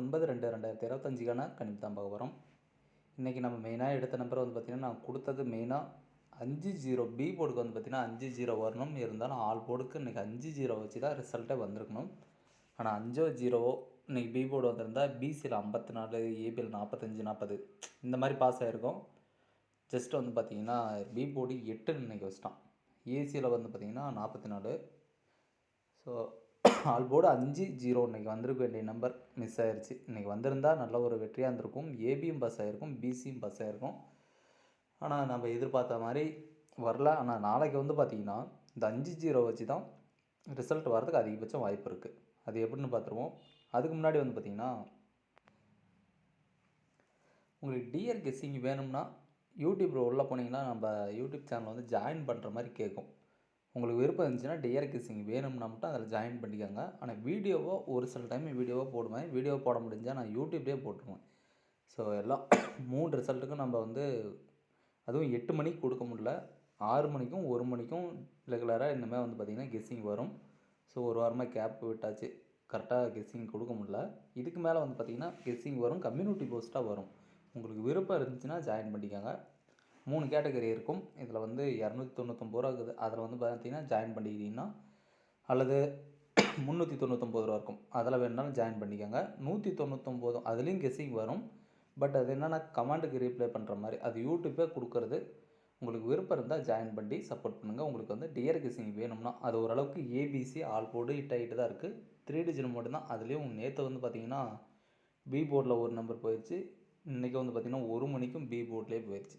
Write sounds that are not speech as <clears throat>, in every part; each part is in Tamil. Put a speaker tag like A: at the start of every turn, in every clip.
A: ஒன்பது ரெண்டு ரெண்டாயிரத்தி இருபத்தஞ்சிக்கான கணிப்பு தான் பார்க்க போகிறோம் இன்றைக்கி நம்ம மெயினாக எடுத்த நம்பர் வந்து பார்த்திங்கன்னா நான் கொடுத்தது மெயினாக அஞ்சு ஜீரோ பி போர்டுக்கு வந்து பார்த்திங்கன்னா அஞ்சு ஜீரோ வரணும். இருந்தாலும் ஆல் போர்டுக்கு இன்றைக்கி அஞ்சு ஜீரோ வச்சு தான் ரிசல்ட்டே வந்திருக்கணும். ஆனால் அஞ்சோ ஜீரோவோ இன்றைக்கி பி போர்டு வந்திருந்தால் பிசியில் ஐம்பத்தி நாலு ஏபிஎல் நாற்பத்தஞ்சு நாற்பது இந்த மாதிரி பாஸ் ஆகிருக்கும் ஜஸ்ட் வந்து பார்த்திங்கன்னா பி போர்டு எட்டுன்னு இன்றைக்கி வச்சிட்டான். ஏசியில் வந்து பார்த்திங்கன்னா நாற்பத்தி நாலு. ஸோ ஆல் போர்டு அஞ்சு ஜீரோ. இன்றைக்கி வந்திருக்க வேண்டிய நம்பர் மிஸ் ஆயிடுச்சு இன்றைக்கி வந்திருந்தால் நல்ல ஒரு வெற்றியாக இருந்திருக்கும். ஏபியும் பஸ் ஆகிருக்கும் பிசியும் பஸ் ஆகிருக்கும் ஆனால் நம்ம எதிர்பார்த்த மாதிரி வரல. ஆனால் நாளைக்கு வந்து பார்த்திங்கன்னா இந்த அஞ்சு ஜீரோ வச்சு தான் ரிசல்ட் வரதுக்கு அதிகபட்சம் வாய்ப்பு இருக்குது அது எப்படின்னு பார்த்துருவோம் அதுக்கு முன்னாடி வந்து பார்த்திங்கன்னா உங்களுக்கு டிஆர் கெஸ்ஸிங் வேணும்னா யூடியூப்பில் உள்ளே போனீங்கன்னா நம்ம யூடியூப் சேனல் வந்து ஜாயின் பண்ணுற மாதிரி கேட்கும் உங்களுக்கு விருப்பம் இருந்துச்சுன்னா டிஆர் கெஸ்ஸிங் வேணும்னா மட்டும் அதில் ஜாயின் பண்ணிக்கோங்க. ஆனால் வீடியோவோ ஒரு சில டைம் வீடியோவோ போடுவேன். வீடியோ போட முடிஞ்சால் நான் யூடியூப்லேயே போட்டுருவேன். ஸோ எல்லாம் <clears throat> மூணு ரிசல்ட்டுக்கும் நம்ம வந்து அதுவும் எட்டு மணிக்கு கொடுக்க முடியல. ஆறு மணிக்கும் ஒரு மணிக்கும் ரெகுலராக இனிமேல் வந்து பார்த்திங்கன்னா கெஸ்ஸிங் வரும். ஸோ ஒரு வாரமாக கேப் விட்டாச்சு. கரெக்டாக கெஸ்ஸிங் கொடுக்க முடியல. இதுக்கு மேலே வந்து பார்த்திங்கன்னா கெஸ்ஸிங் வரும். கம்யூனிட்டி போஸ்ட்டாக வரும். உங்களுக்கு விருப்பம் இருந்துச்சுன்னா ஜாயின் பண்ணிக்கோங்க. மூணு கேட்டகரி இருக்கும். இதில் வந்து இரநூத்தி தொண்ணூத்தொம்பது ரூபா இருக்குது. அதில் வந்து பார்த்தீங்கன்னா ஜாயின் பண்ணிக்கிட்டீங்கன்னா அல்லது முந்நூற்றி தொண்ணூத்தொம்பது ரூபா இருக்கும். அதில் வேணாலும் ஜாயின் பண்ணிக்கோங்க. நூற்றி தொண்ணூத்தொம்போதும் அதுலேயும் கெஸ்ஸிங் வரும். பட் அது என்னென்னா கமாண்டுக்கு ரீப்ளை பண்ணுற மாதிரி. அது யூடியூப்பே கொடுக்குறது. உங்களுக்கு விருப்பம் இருந்தால் ஜாயின் பண்ணி சப்போர்ட் பண்ணுங்கள் உங்களுக்கு வந்து டியர் கெஸ்ஸிங் வேணும்னா அது ஓரளவுக்கு ஏபிசி ஆல் போர்டு ஹிட் ஆகிட்டு தான் இருக்குது த்ரீ டிஜிட் மட்டும்தான். அதுலேயும் நேற்று வந்து பார்த்திங்கன்னா பி போர்டில் ஒரு நம்பர் போயிடுச்சு இன்றைக்கி வந்து பார்த்திங்கன்னா ஒரு மணிக்கும் பி போர்ட்லேயே போயிடுச்சு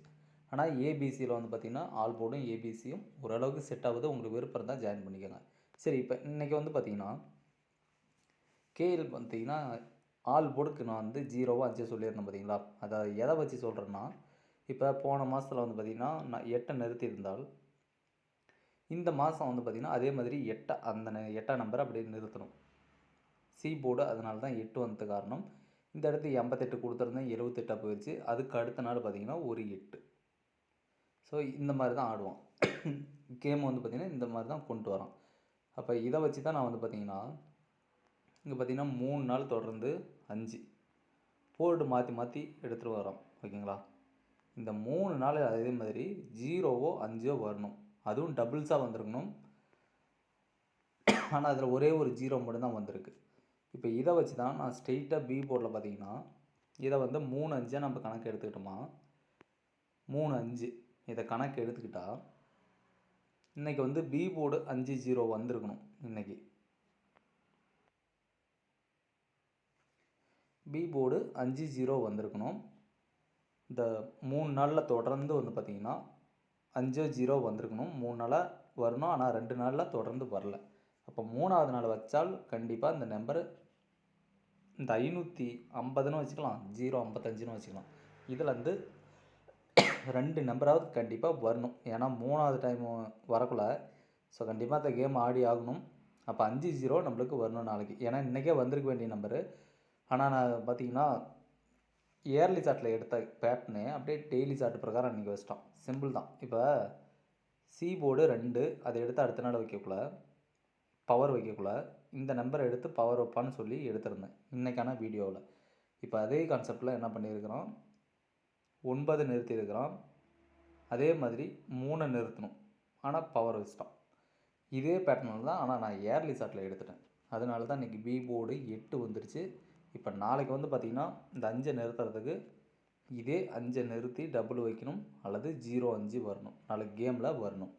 A: ஆனால் ஏபிசியில் வந்து பார்த்திங்கன்னா ஆல் போர்டும் ஏபிசியும் ஓரளவுக்கு செட் ஆகுது. உங்களுக்கு விருப்பம் இருந்தால் ஜாயின் பண்ணிக்கோங்க. சரி இப்போ இன்றைக்கி வந்து பார்த்திங்கன்னா கேஎல் பார்த்தீங்கன்னா ஆல் போர்டுக்கு நான் வந்து ஜீரோவாக அஞ்சு சொல்லியிருந்தேன் பார்த்தீங்களா அதை எதை வச்சு சொல்கிறேன்னா இப்போ போன மாதத்தில் வந்து பார்த்திங்கன்னா நான் எட்டை நிறுத்தி இருந்தால் இந்த மாதம் வந்து பார்த்திங்கன்னா அதே மாதிரி எட்டை அந்த ந- எட்டாம் நம்பரை அப்படியே நிறுத்தணும். சி போர்டு அதனால தான் எட்டு வந்தது காரணம். இந்த இடத்து எண்பத்தெட்டு கொடுத்துருந்தேன் எழுபத்தெட்டாக போயிடுச்சு அதுக்கு அடுத்த நாள் பார்த்திங்கன்னா ஒரு எட்டு. ஸோ இந்த மாதிரி தான் ஆடுவான். கேம் வந்து பார்த்திங்கன்னா இந்த மாதிரி தான் கொண்டு வரான். அப்போ இதை வச்சு தான் நான் வந்து பார்த்திங்கன்னா இங்கே பார்த்திங்கன்னா மூணு நாள் தொடர்ந்து அஞ்சு போர்டு மாற்றி மாற்றி எடுத்துகிட்டு வரோம் ஓகேங்களா? இந்த மூணு நாள் அதே மாதிரி ஜீரோவோ அஞ்சோ வரணும். அதுவும் டபுள்ஸாக வந்திருக்கணும். ஆனால் அதில் ஒரே ஒரு ஜீரோ மட்டும்தான் வந்திருக்கு. இப்போ இதை வச்சு தான் நான் ஸ்ட்ரெயிட்டாக பி போர்டில் பார்த்தீங்கன்னா இதை வந்து மூணு அஞ்சாக நம்ம கணக்கு எடுத்துக்கிட்டோமா? மூணு அஞ்சு. இதை கணக்கு எடுத்துக்கிட்டால் இன்றைக்கி வந்து பி போர்டு அஞ்சு ஜீரோ வந்திருக்கணும் இன்றைக்கி பி போர்டு அஞ்சு ஜீரோ வந்திருக்கணும். இந்த மூணு நாளில் தொடர்ந்து வந்து பார்த்திங்கன்னா அஞ்சோ ஜீரோ வந்திருக்கணும். மூணு நாளாக வரணும் ஆனால் ரெண்டு நாளில் தொடர்ந்து வரல. அப்போ மூணாவது நாள் வச்சால் கண்டிப்பாக இந்த நம்பரு இந்த ஐநூற்றி ஐம்பதுன்னு வச்சுக்கலாம். ஜீரோ ஐம்பத்தஞ்சுன்னு வச்சுக்கலாம். இதில் வந்து ரெண்டு நம்பராவது கண்டிப்பாக வரணும். ஏன்னா மூணாவது டைம் வரக்குள்ள ஸோ கண்டிப்பாக அந்த கேம் ஆடி ஆகணும். அப்போ அஞ்சு ஜீரோ நம்மளுக்கு வரணும் நாளைக்கு. ஏன்னா இன்றைக்கே வந்திருக்க வேண்டிய நம்பரு ஆனால் நான் பார்த்தீங்கன்னா இயர்லி சார்ட்டில் எடுத்த பேட்டர்னு அப்படியே டெய்லி சார்ட் பிரகாரம் இன்றைக்கி வச்சிட்டோம். சிம்பிள் தான். இப்போ சி போர்டு ரெண்டு அதை எடுத்து அடுத்த நாள் வைக்கக்குள்ள பவர் வைக்கக்குள்ள இந்த நம்பரை எடுத்து பவர் வைப்பான்னு சொல்லி எடுத்திருந்தேன். இன்றைக்கான வீடியோவில் இப்போ அதே கான்செப்டில் என்ன பண்ணியிருக்கிறோம்? ஒன்பது நிறுத்தியிருக்கிறான். அதே மாதிரி மூணை நிறுத்தணும். ஆனால் பவர் வச்சிட்டான். இதே பேட்டர்னில் தான் ஆனால் நான் ஏர்லி சாட்டில் எடுத்துட்டேன். அதனால தான் இன்றைக்கி பி போர்டு எட்டு வந்துருச்சு. இப்போ நாளைக்கு வந்து பார்த்திங்கன்னா இந்த அஞ்சை நிறுத்துறதுக்கு இதே அஞ்சை நிறுத்தி டபுள் வைக்கணும் அல்லது ஜீரோ அஞ்சு வரணும். நாளைக்கு கேமில் வரணும்.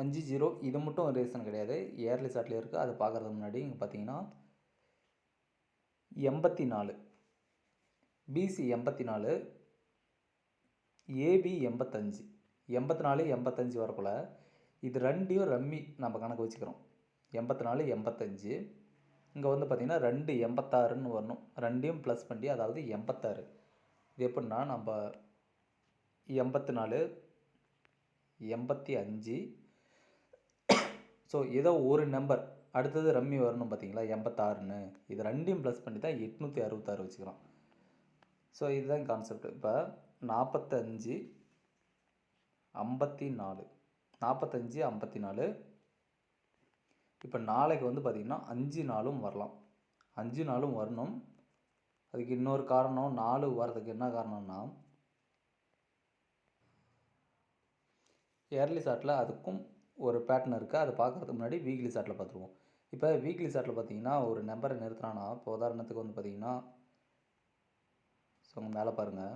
A: அஞ்சு ஜீரோ இது மட்டும் ரீசன் கிடையாது. ஏர்லி சாட்டில் இருக்குது அதை பார்க்குறதுக்கு முன்னாடி இங்கே பார்த்தீங்கன்னா எண்பத்தி நாலு. பிசி எண்பத்தி நாலு ஏபி எண்பத்தஞ்சு எண்பத்தி நாலு எண்பத்தஞ்சு வரக்குள்ள இது ரெண்டையும் ரம்மி நம்ம கணக்கு வச்சுக்கிறோம். எண்பத்தி நாலு எண்பத்தஞ்சு இங்கே வந்து பார்த்திங்கன்னா ரெண்டு எண்பத்தாறுன்னு வரணும். ரெண்டையும் ப்ளஸ் பண்ணி அதாவது எண்பத்தாறு. இது எப்படின்னா நம்ம எண்பத்தி நாலு எண்பத்தி அஞ்சு ஸோ ஏதோ ஒரு நம்பர் அடுத்தது ரம்மி வரணும் பார்த்தீங்களா எண்பத்தாறுன்னு. இது ரெண்டையும் ப்ளஸ் பண்ணி தான் எட்நூற்றி அறுபத்தாறு வச்சுக்கிறோம். ஸோ இதுதான் கான்செப்ட் இப்போ நாற்பத்தஞ்சு ஐம்பத்தி நாலு நாற்பத்தஞ்சு ஐம்பத்தி நாலு இப்போ நாளைக்கு வந்து பார்த்திங்கன்னா அஞ்சு நாளும் வரலாம். அஞ்சு நாளும் வரணும். அதுக்கு இன்னொரு காரணம் நாலு வரதுக்கு என்ன காரணம்னா இயர்லி சாட்டில் அதுக்கும் ஒரு பேட்டர்ன் இருக்குது அதை பார்க்குறதுக்கு முன்னாடி வீக்லி சாட்டில் பார்த்துருவோம் இப்போ வீக்லி சாட்டில் பார்த்தீங்கன்னா ஒரு நம்பரை நிறுத்துறான்னா இப்போ உதாரணத்துக்கு வந்து பார்த்தீங்கன்னா ஸோ அங்கே மேலே பாருங்கள்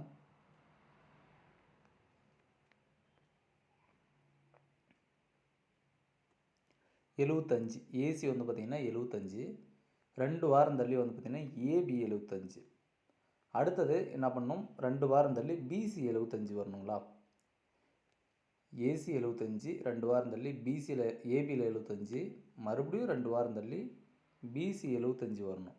A: எழுவத்தஞ்சு. ஏசி வந்து பார்த்திங்கன்னா எழுவத்தஞ்சு. ரெண்டு வாரம் தள்ளி வந்து பார்த்திங்கன்னா ஏபி எழுவத்தஞ்சு. அடுத்தது என்ன பண்ணணும்? ரெண்டு வாரம் தள்ளி பிசி எழுவத்தஞ்சு வரணுங்களா? ஏசி எழுவத்தஞ்சு ரெண்டு வாரம் தள்ளி பிசியில் ஏபியில் எழுவத்தஞ்சு. மறுபடியும் ரெண்டு வாரம் தள்ளி பிசி எழுவத்தஞ்சு வரணும்.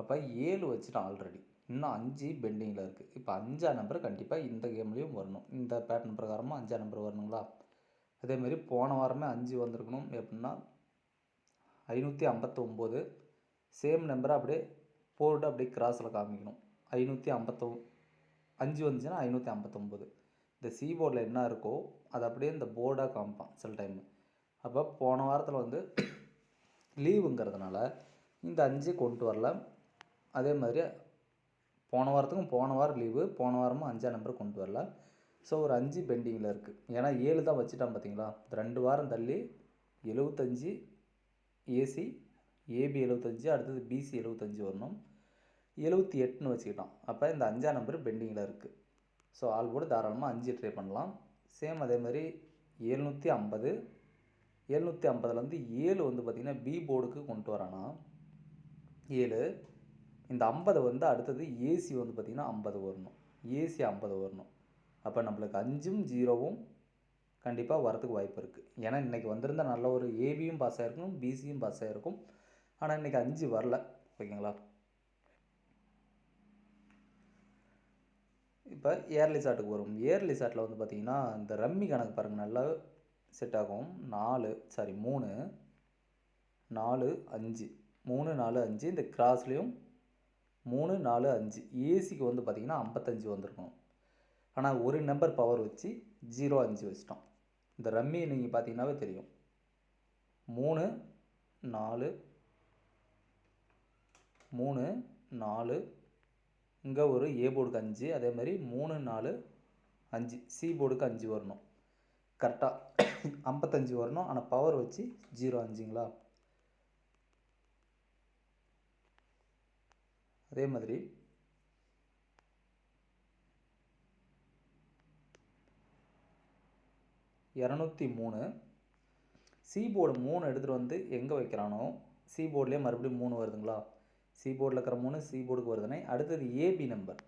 A: அப்போ ஏழு வச்சுட்டான் ஆல்ரெடி இன்னும் அஞ்சு பெண்டிங்கில் இருக்குது இப்போ அஞ்சா நம்பர் கண்டிப்பாக இந்த கேம்லேயும் வரணும். இந்த பேட்டர்ன் பிரகாரமாக அஞ்சா நம்பர் வரணுங்களா? அதேமாரி போன வாரமே அஞ்சு வந்திருக்கணும். எப்படின்னா ஐநூற்றி ஐம்பத்தொம்போது. சேம் நம்பரை அப்படியே போட்டு அப்படியே கிராஸில் காமிக்கணும். ஐநூற்றி ஐம்பத்தொ அஞ்சு வந்துச்சுன்னா ஐநூற்றி ஐம்பத்தொம்போது. இந்த சி போர்டில் என்ன இருக்கோ அதை அப்படியே இந்த போர்டாக காமிப்பான் சில டைம் அப்போ போன வாரத்தில் வந்து லீவுங்கிறதுனால இந்த அஞ்சு கொண்டு வரல. அதே மாதிரி போன வாரத்துக்கும் போன வாரம் லீவு போன வாரமும் அஞ்சாம் நம்பர் கொண்டு வரல. ஸோ ஒரு அஞ்சு பெண்டிங்கில் இருக்குது ஏன்னா ஏழு தான் வச்சுட்டான் பார்த்தீங்களா ரெண்டு வாரம் தள்ளி எழுபத்தஞ்சி ஏசி ஏபி எழுவத்தஞ்சு அடுத்தது பிசி எழுபத்தஞ்சு வரணும். எழுபத்தி எட்டுன்னு வச்சுக்கிட்டோம் அப்போ இந்த அஞ்சாம் நம்பர் பெண்டிங்கில் இருக்குது ஸோ ஆள் போர்டு தாராளமாக அஞ்சு ட்ரை பண்ணலாம். சேம் அதே மாதிரி எழுநூற்றி ஐம்பது. எழுநூற்றி ஐம்பதுலேருந்து ஏழு வந்து பார்த்திங்கன்னா பி போர்டுக்கு கொண்டு வரானா? ஏழு. இந்த ஐம்பது வந்து அடுத்தது ஏசி வந்து பார்த்திங்கன்னா ஐம்பது வரணும். ஏசி ஐம்பது வரணும். அப்போ நம்மளுக்கு அஞ்சும் ஜீரோவும் கண்டிப்பாக வரதுக்கு வாய்ப்பு இருக்குது ஏன்னா இன்றைக்கி வந்திருந்த நல்ல ஒரு ஏபியும் பாஸ் ஆகிருக்கும் பிசியும் பாஸ் ஆகிருக்கும் ஆனால் இன்றைக்கி அஞ்சு வரல. ஓகேங்களா? இப்போ ஏர்லி சாட்டுக்கு வரும். ஏர்லி சாட்டில் வந்து பார்த்திங்கன்னா இந்த ரம்மி கணக்கு பாருங்கள் நல்லா செட் ஆகும். நாலு சாரி மூணு நாலு அஞ்சு. மூணு நாலு அஞ்சு இந்த கிராஸ்லேயும் மூணு நாலு அஞ்சு. ஏசிக்கு வந்து பார்த்திங்கன்னா ஐம்பத்தஞ்சு வந்திருக்கும் ஆனால் ஒரு நம்பர் பவர் வச்சு ஜீரோ அஞ்சு வச்சிட்டோம். இந்த ரம்மி நீங்கள் பார்த்தீங்கன்னாவே தெரியும். மூணு நாலு மூணு நாலு. இங்கே ஒரு ஏ போர்டுக்கு அஞ்சு. அதே மாதிரி மூணு நாலு அஞ்சு. சி போர்டுக்கு அஞ்சு வரணும். கரெக்டாக ஐம்பத்தஞ்சு வரணும். ஆனால் பவர் வச்சு ஜீரோ அஞ்சுங்களா? அதே மாதிரி இரநூத்தி மூணு. சி போர்டு மூணு எடுத்துகிட்டு வந்து எங்கே வைக்கிறானோ? சி போர்ட்லேயே மறுபடியும் மூணு வருதுங்களா? சி போர்டில் இருக்கிற மூணு சி போர்டுக்கு வருதுனே அடுத்தது ஏபி நம்பர்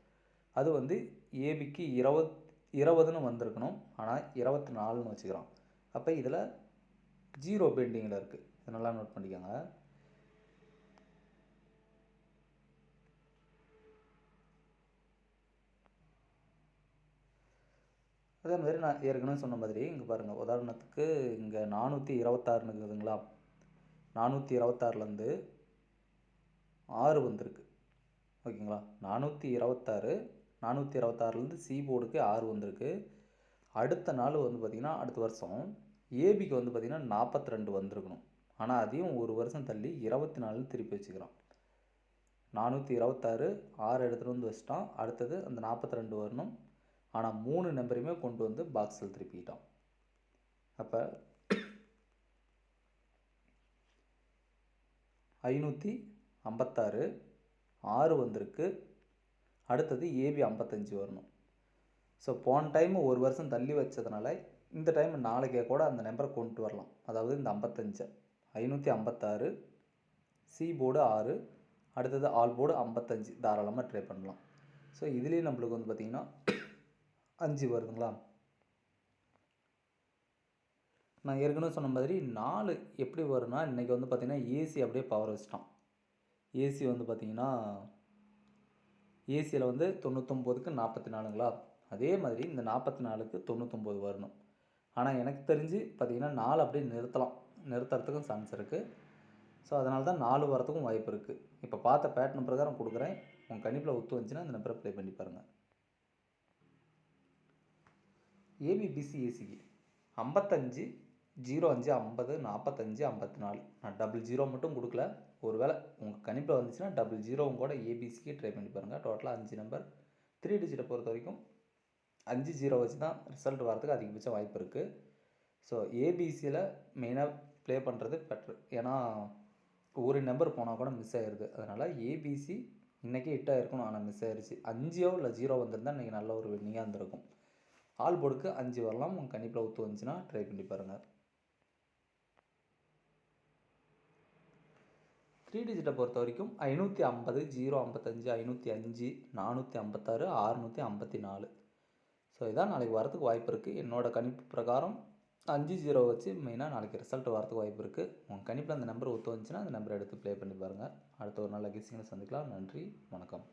A: அது வந்து ஏபிக்கு இருபத் இருபதுன்னு வந்திருக்கணும். ஆனால் இருபத்தி நாலுன்னு வச்சுக்கிறோம் அப்போ இதில் ஜீரோ பெண்டிங்கில் இருக்குது இதை நல்லா நோட் பண்ணிக்கோங்க. அதே மாதிரி நான் ஏற்கனவே சொன்ன மாதிரி இங்கே பாருங்கள் உதாரணத்துக்கு இங்கே நானூற்றி இருபத்தாறுன்னு இருக்குதுங்களா நானூற்றி இருபத்தாறுலேருந்து ஆறு வந்திருக்கு. ஓகேங்களா? நானூற்றி இருபத்தாறு நானூற்றி இருபத்தாறுலேருந்து சி போர்டுக்கு ஆறு வந்திருக்கு. அடுத்த நாள் வந்து பார்த்திங்கன்னா அடுத்த வருஷம் ஏபிக்கு வந்து பார்த்திங்கன்னா நாற்பத்தி ரெண்டு வந்திருக்கணும். ஆனால் அதையும் ஒரு வருஷம் தள்ளி இருபத்தி நாலுன்னு திருப்பி வச்சுக்கிறோம் நானூற்றி இருபத்தாறு ஆறு எடுத்துகிட்டு வந்து வச்சிட்டோம் அடுத்தது அந்த நாற்பத்தி ரெண்டு வரணும். ஆனால் மூணு நம்பரையுமே கொண்டு வந்து பாக்ஸில் திருப்பிட்டோம் அப்போ ஐநூற்றி ஐம்பத்தாறு ஆறு வந்திருக்கு. அடுத்தது ஏபி ஐம்பத்தஞ்சு வரணும். ஸோ போன டைம் ஒரு வருஷம் தள்ளி வச்சதுனால இந்த டைம் நாளைக்கே கூட அந்த நம்பரை கொண்டு வரலாம். அதாவது இந்த ஐம்பத்தஞ்சு ஐநூற்றி ஐம்பத்தாறு சி போர்டு ஆறு அடுத்தது ஆல் போர்டு ஐம்பத்தஞ்சு தாராளமாக ட்ரை பண்ணலாம். ஸோ இதுலேயும் நம்மளுக்கு வந்து பார்த்திங்கன்னா அஞ்சு வருதுங்களா? நான் ஏற்கனவே சொன்ன மாதிரி நாலு எப்படி வரும்னா இன்றைக்கி வந்து பார்த்திங்கன்னா ஏசி அப்படியே பவர் வச்சிட்டோம் ஏசி வந்து பார்த்திங்கன்னா ஏசியில் வந்து தொண்ணூத்தொம்போதுக்கு நாற்பத்தி நாலுங்களா அதே மாதிரி இந்த நாற்பத்தி நாலுக்கு தொண்ணூத்தொம்பது வரணும். ஆனால் எனக்கு தெரிஞ்சு பார்த்திங்கன்னா நாலு அப்படியே நிறுத்தலாம். நிறுத்துறதுக்கும் சான்ஸ் இருக்குது ஸோ அதனால தான் நாலு வரத்துக்கும் வாய்ப்பு இருக்குது இப்போ பார்த்த பேட்டர்ன் பிரகாரம் கொடுக்குறேன். உங்கள் கணிப்பில் ஒத்து வந்துச்சுன்னா இந்த நம்பரை ப்ளே பண்ணி பாருங்கள் ஏபிபிசி ஏசிக்கு ஐம்பத்தஞ்சு ஜீரோ அஞ்சு ஐம்பது நாற்பத்தஞ்சு ஐம்பத்தி நாலு நான் டபுள் ஜீரோ மட்டும் கொடுக்கல. ஒருவேளை உங்கள் கணிப்பில் வந்துச்சுன்னா டபுள் ஜீரோவும் கூட ஏபிசிக்கு ட்ரை பண்ணி பாருங்கள் டோட்டலாக அஞ்சு நம்பர் த்ரீ டிஜிட்டை பொறுத்த வரைக்கும் அஞ்சு ஜீரோ வச்சு தான் ரிசல்ட் வரதுக்கு அதிகபட்சம் வாய்ப்பு இருக்குது ஸோ ஏபிசியில் மெயினாக ப்ளே பண்ணுறது பெட்ரு ஏன்னா ஒரு நம்பர் போனால் கூட மிஸ் ஆயிடுது அதனால் ஏபிசி இன்றைக்கி ஹிட்டாக இருக்கணும் ஆனால் மிஸ் ஆயிடுச்சு அஞ்சோ இல்லை ஜீரோ வந்திருந்தால் இன்றைக்கி நல்ல ஒரு வின்னிங்காக இருந்திருக்கும். ஆல் போர்டுக்கு அஞ்சு வரலாம். உங்கள் கணிப்பில் ஒத்து வந்துச்சுன்னா ட்ரை பண்ணி பாருங்கள் த்ரீ டிஜிட்டை பொறுத்த வரைக்கும் ஐநூற்றி ஐம்பது ஜீரோ ஐம்பத்தஞ்சு ஐநூற்றி அஞ்சு நானூற்றி ஐம்பத்தாறு ஆறுநூற்றி ஐம்பத்தி நாலு ஸோ இதான் நாளைக்கு வரதுக்கு வாய்ப்பு இருக்குது என்னோடய கணிப்பு பிரகாரம் அஞ்சு ஜீரோ வச்சு மெயினாக நாளைக்கு ரிசல்ட் வரதுக்கு வாய்ப்பு இருக்குது உங்கள் கணிப்பில் அந்த நம்பர் ஒத்து வந்துச்சுன்னா அந்த நம்பரை எடுத்து ப்ளே பண்ணி பாருங்கள் அடுத்த ஒரு நல்ல கெஸிங்கில் சந்திக்கலாம். நன்றி வணக்கம்.